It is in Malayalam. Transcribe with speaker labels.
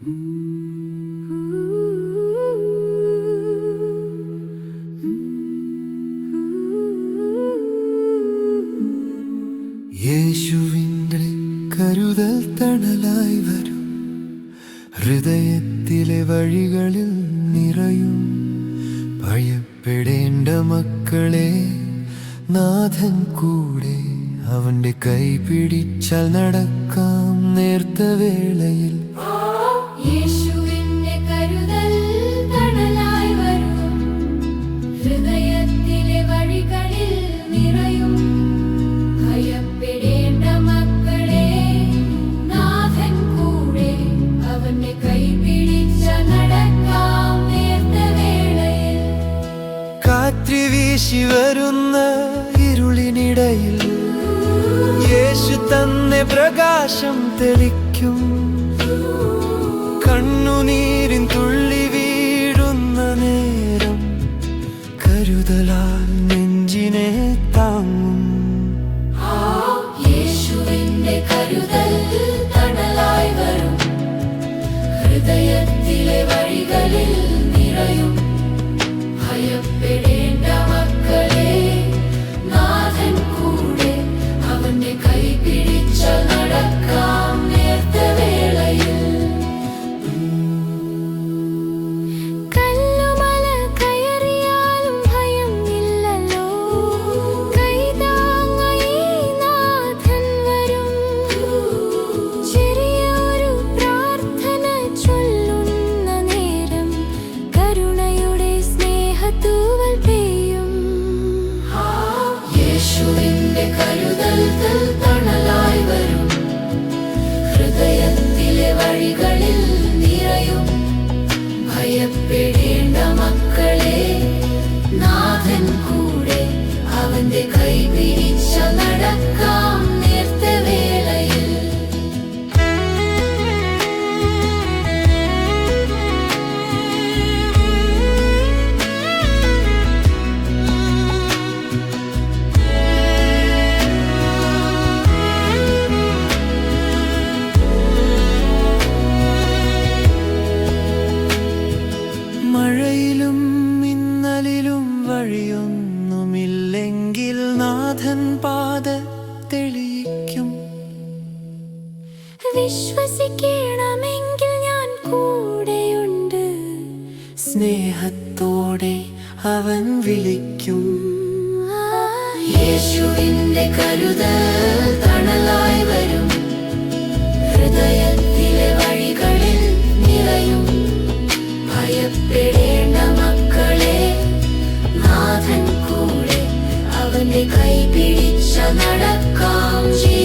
Speaker 1: യേശുവിന്റെ കരുതൽ തണലായി വരും. ഹൃദയത്തിലെ വഴികളിൽ നിറയും. ഭയപ്പെടേണ്ട മക്കളെ നാഥൻ കൂടെ അവന്റെ കൈ പിടിച്ചാൽ നടക്കാം നേർത്ത വേളയിൽ. വീശി വരുന്ന ഇരുളിനിടയിൽ യേശു തന്നെ പ്രകാശം തെളിക്കും.
Speaker 2: കരുതൽ തണലായി വരും. ഹൃദയത്തിലെ വഴികളിൽ നിറയും. ഭയപ്പെടേണ്ട
Speaker 1: വഴിയൊന്നുമില്ലെങ്കിൽ നാഥൻ പാത തെളിയിക്കും.
Speaker 2: വിശ്വസിക്കണമെങ്കിൽ ഞാൻ കൂടെയുണ്ട്.
Speaker 1: സ്നേഹത്തോടെ അവൻ വിളിക്കും.
Speaker 2: യേശുവിന്റെ കരുതൽ തണലായി വരും. ഹൃദയത്തിലെ വഴികളിൽ നിറയും. ഭയപ്പെടേണ്ട पीडित सदडक ग